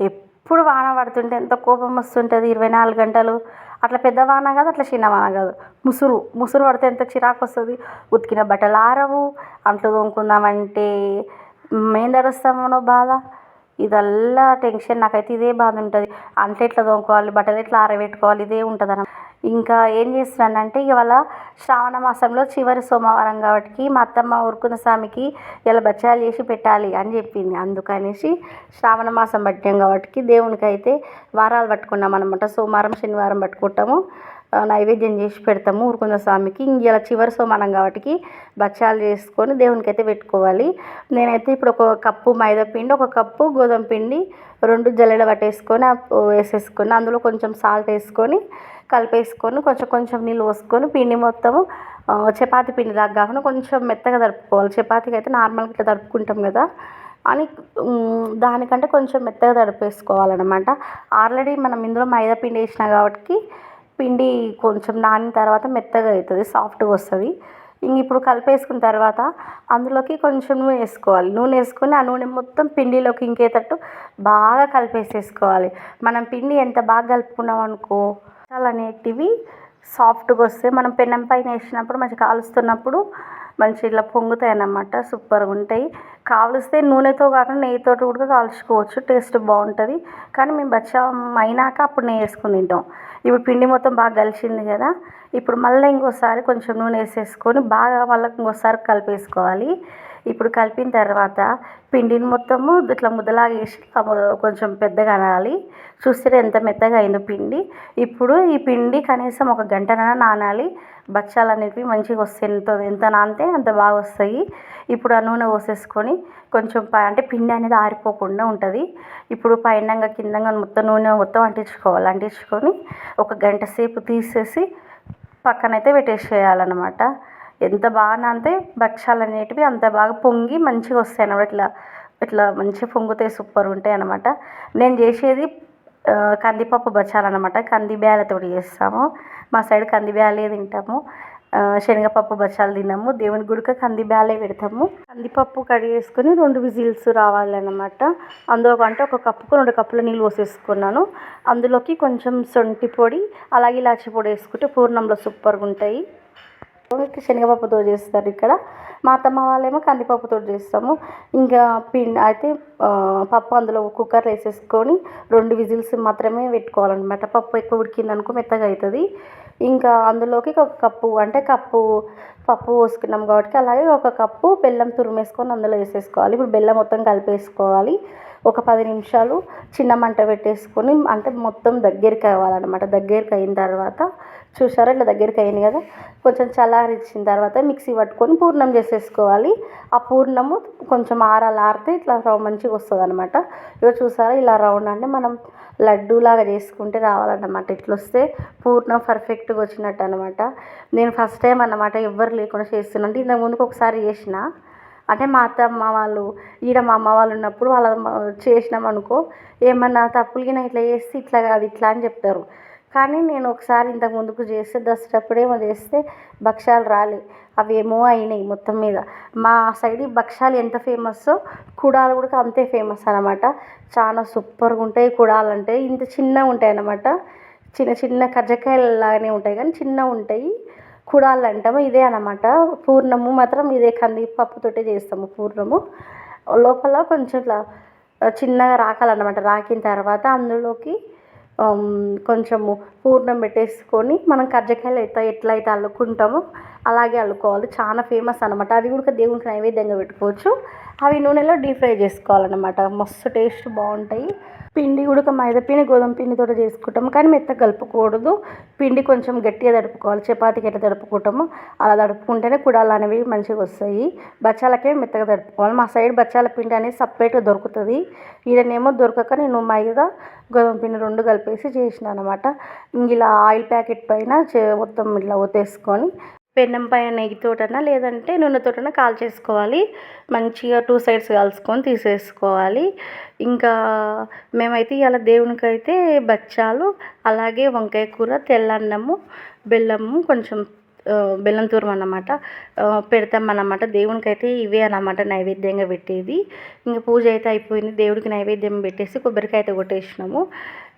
ఎప్పుడు వాన పడుతుంటే ఎంత కోపం వస్తుంటుంది ఇరవై నాలుగు గంటలు. అట్లా పెద్ద వాన కాదు అట్లా చిన్న వాన కాదు. ముసురు ముసురు పడితే ఎంత చిరాకు వస్తుంది. ఉతికిన బట్టలు ఆరవు అంట్లు తోముకుందామంటే మేము తడుస్తామనో బాధ. ఇదల్లా టెన్షన్ నాకైతే ఇదే బాధ ఉంటుంది. అంట్లు ఎట్లా తోముకోవాలి బట్టలు ఎట్లా ఆరబెట్టుకోవాలి ఇదే ఉంటుంది ఇంకా ఏం చేస్తున్నానంటే ఇవాళ శ్రావణ మాసంలో చివరి సోమవారం కాబట్టి మా అత్తమ్మ ఊరుకున్న స్వామికి ఇలా బచ్చాలు చేసి పెట్టాలి అని చెప్పింది. అందుకనేసి శ్రావణ మాసం పట్టాం కాబట్టి దేవునికి అయితే వారాలు పట్టుకున్నాం అనమాట సోమవారం శనివారం పట్టుకుంటాము. నైవేద్యం చేసి పెడతాము ఊరుకున్న స్వామికి. ఇంక ఇలా చివరి సోమానం కాబట్టి బచ్చాలు చేసుకొని దేవునికి అయితే పెట్టుకోవాలి. నేనైతే ఇప్పుడు ఒక కప్పు మైదా పిండి ఒక కప్పు గోధుమ పిండి రెండు జల్లెడ పట్టేసుకొని వేసేసుకొని అందులో కొంచెం సాల్ట్ వేసుకొని కలిపేసుకొని కొంచెం కొంచెం నీళ్ళు పోసుకొని పిండి మొత్తము పిండి పిండిలాగా కాకుండా కొంచెం మెత్తగా తడుపుకోవాలి చపాతీకి అయితే నార్మల్గా ఇట్లా తడుపుకుంటాం కదా. అని దానికంటే కొంచెం మెత్తగా తడిపేసుకోవాలన్నమాట. ఆల్రెడీ మనం ఇందులో మైదా పిండి వేసినా కాబట్టి పిండి కొంచెం నానిన తర్వాత మెత్తగా అవుతుంది సాఫ్ట్గా వస్తుంది. ఇంక ఇప్పుడు కలిపేసుకున్న తర్వాత అందులోకి కొంచెం నూనె వేసుకోవాలి. నూనె వేసుకొని ఆ నూనె మొత్తం పిండిలోకి ఇంకేటట్టు బాగా కలిపేసేసుకోవాలి. మనం పిండి ఎంత బాగా కలుపుకున్నాం అనుకో అనేటివి సాఫ్ట్గా వస్తాయి. మనం పెనం పైన వేసినప్పుడు మంచిగా కాలుస్తున్నప్పుడు మంచి ఇట్లా పొంగుతాయి అన్నమాట సూపర్గా ఉంటాయి. కావలిస్తే నూనెతో కాకుండా నెయ్యితో కూడా కాల్చుకోవచ్చు టేస్ట్ బాగుంటుంది. కానీ మేము బచ్చాం అయినాక అప్పుడు నెయ్యి వేసుకుని తింటాం. ఇప్పుడు పిండి మొత్తం బాగా కలిసింది కదా ఇప్పుడు మళ్ళీ ఇంకోసారి కొంచెం నూనె వేసేసుకొని బాగా మళ్ళీ ఇంకోసారి కలిపేసుకోవాలి. ఇప్పుడు కలిపిన తర్వాత పిండిని మొత్తము ఇట్లా ముద్దలాగేసి కొంచెం పెద్దగా అనాలి. చూస్తే ఎంత మెత్తగా అయిందో పిండి. ఇప్పుడు ఈ పిండి కనీసం ఒక గంటనైనా నానాలి. బచ్చాలు అనేవి మంచిగా వస్తాయి ఎంత ఎంత నానితే అంత బాగా వస్తాయి. ఇప్పుడు ఆ నూనె పోసేసుకొని కొంచెం అంటే పిండి అనేది ఆరిపోకుండా ఉంటుంది. ఇప్పుడు పైనంగా కిందంగా మొత్తం నూనె మొత్తం అంటించుకోవాలి. అంటించుకొని ఒక గంట సేపు తీసేసి పక్కనైతే పెట్టేసేయాలన్నమాట. ఎంత బాగా నానితే భక్షాలు అనేటివి అంత బాగా పొంగి మంచిగా వస్తాయి అన్నమాట. ఇట్లా ఇట్లా మంచిగా పొంగుతాయి సూపర్ ఉంటాయి అన్నమాట. నేను చేసేది కందిపప్పు బచ్చాలు అనమాట కంది బ్యాలతోటి చేస్తాము. మా సైడ్ కంది బ్యాలే తింటాము శనగపప్పు బచ్చాలు తిన్నాము దేవుని గుడికి కంది బ్యాలే పెడతాము. కందిపప్పు కడిగేసుకొని రెండు విజిల్స్ రావాలన్నమాట. అందులో అంటే ఒక కప్పుకు రెండు కప్పుల నీళ్ళు పోసేసుకున్నాను. అందులోకి కొంచెం సొంటి పొడి అలాగే ఇలాచి పొడి వేసుకుంటే పూర్ణంలో సూపర్గా ఉంటాయి. శనగపప్పుతో చేస్తారు ఇక్కడ. మా అత్తమ్మ వాళ్ళేమో కందిపప్పుతో చేస్తాము. ఇంకా పిండి అయితే పప్పు అందులో కుక్కర్లో వేసేసుకొని రెండు విజిల్స్ మాత్రమే పెట్టుకోవాలన్నమాట. పప్పు ఎక్కువ ఉడికిందనుకో మెత్తగా అవుతుంది. ఇంకా అందులోకి ఒక కప్పు అంటే కప్పు పప్పు పోసుకున్నాం కాబట్టి అలాగే ఒక కప్పు బెల్లం తురిమేసుకొని అందులో వేసేసుకోవాలి. ఇప్పుడు బెల్లం మొత్తం కలిపేసుకోవాలి. ఒక పది నిమిషాలు చిన్న మంట పెట్టేసుకొని అంటే మొత్తం దగ్గరికి అవ్వాలన్నమాట. దగ్గరికి అయిన తర్వాత చూసారా ఇట్లా దగ్గరికి అయింది కదా? కొంచెం చల్లారించిన తర్వాత మిక్సీ పట్టుకొని పూర్ణం చేసేసుకోవాలి. ఆ పూర్ణము కొంచెం ఆరాలు ఆరితే ఇట్లా మంచిగా వస్తుంది అనమాట ఇక చూసారా ఇలా రౌండ్ అంటే మనం లడ్డూలాగా చేసుకుంటే రావాలన్నమాట. ఇట్లా వస్తే పూర్ణం పర్ఫెక్ట్గా వచ్చినట్టు అనమాట నేను ఫస్ట్ టైం అన్నమాట ఎవ్వరు లేకుండా చేస్తున్నాను అంటే ఇంతకు ముందుకు ఒకసారి చేసిన. అంటే మా అత్తమ్మ వాళ్ళు ఈడ మా అమ్మ వాళ్ళు ఉన్నప్పుడు వాళ్ళ చేసినాం అనుకో ఏమన్నా తప్పులు గిన ఇట్లా చేస్తే ఇట్లా కాదు ఇట్లా అని చెప్తారు. కానీ నేను ఒకసారి ఇంతకు ముందుకు చేస్తే దసరప్పుడేమో చేస్తే భక్ష్యాలు రాలే. అవేమో అయినాయి మొత్తం మీద. మా సైడ్ భక్షాలు ఎంత ఫేమస్సో కుడాలు కూడా అంతే ఫేమస్ అనమాట చాలా సూపర్గా ఉంటాయి కుడాలు అంటే. ఇంత చిన్నగా ఉంటాయి అన్నమాట. చిన్న చిన్న కజ్జకాయలు లాగానే ఉంటాయి కానీ చిన్నగా ఉంటాయి. కుడాలు అంటాము ఇదే అనమాట పూర్ణము మాత్రం ఇదే కందిపప్పుతోటే చేస్తాము పూర్ణము. లోపల కొంచెం ఇట్లా చిన్నగా రాకాలన్నమాట. రాకిన తర్వాత అందులోకి కొంచెము పూర్ణం పెట్టేసుకొని మనం కజ్జకాయలు అయితే ఎట్లయితే అల్లుకుంటామో అలాగే అల్లుకోవాలి. చాలా ఫేమస్ అనమాట అవి కూడా దేవునికి నైవేద్యంగా పెట్టుకోవచ్చు. అవి నూనెలో డీప్ ఫ్రై చేసుకోవాలన్నమాట. మస్తు టేస్ట్ బాగుంటాయి. పిండి కూడా మైదా పిండి గోధుమ పిండితో చేసుకుంటాము. కానీ మెత్తగా కలుపుకూడదు. పిండి కొంచెం గట్టిగా తడుపుకోవాలి. చపాతీకి ఎట్లా తడుపుకుంటాము అలా తడుపుకుంటేనే కుడాలు అనేవి మంచిగా వస్తాయి. బచ్చాలకే మెత్తగా తడుపుకోవాలి. మా సైడ్ బచ్చాల పిండి అనేది సపరేట్గా దొరుకుతుంది. ఈడనేమో దొరకక నేను మైదా గోధుమ పిండి రెండు కలిపేసి చేసిన అనమాట ఇంక ఇలా ఆయిల్ ప్యాకెట్ పైన మొత్తం ఇట్లా ఒత్తేసుకొని పెనం పైన నెయ్యితోటనా లేదంటే నూనెతోటనా కాల్చేసుకోవాలి మంచిగా టూ సైడ్స్ కాల్చుకొని తీసేసుకోవాలి. ఇంకా మేమైతే ఇవాళ దేవునికి అయితే బచ్చాలు అలాగే వంకాయ కూర తెల్లన్నము బెల్లము కొంచెం బెల్లం తూరం అన్నమాట పెడతాం అన్నమాట దేవునికి అయితే ఇవే అన్నమాట నైవేద్యంగా పెట్టేది. ఇంకా పూజ అయితే అయిపోయింది. దేవుడికి నైవేద్యం పెట్టేసి కొబ్బరికాయ అయితే కొట్టేసినాము.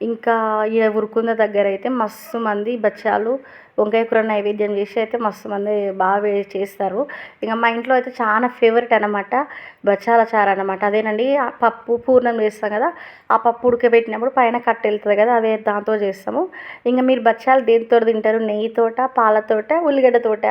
ఇంకా ఈ ఉరుకుంద దగ్గర అయితే మస్తు మంది బచ్చాలు వంకాయ కూర నైవేద్యం చేసి అయితే మస్తు మంది బాగా చేస్తారు. ఇంకా మా ఇంట్లో అయితే చాలా ఫేవరెట్ అనమాట బచ్చాల చారు అనమాట అదేనండి పప్పు పూర్ణం చేస్తాం కదా ఆ పప్పు ఉడకబెట్టినప్పుడు పైన కట్ట వెళ్తుంది కదా అదే దాంతో చేస్తాము. ఇంకా మీరు బచ్చాలు దేనితో తింటారు? నెయ్యితోట పాలతోట ఉల్లిగడ్డతోట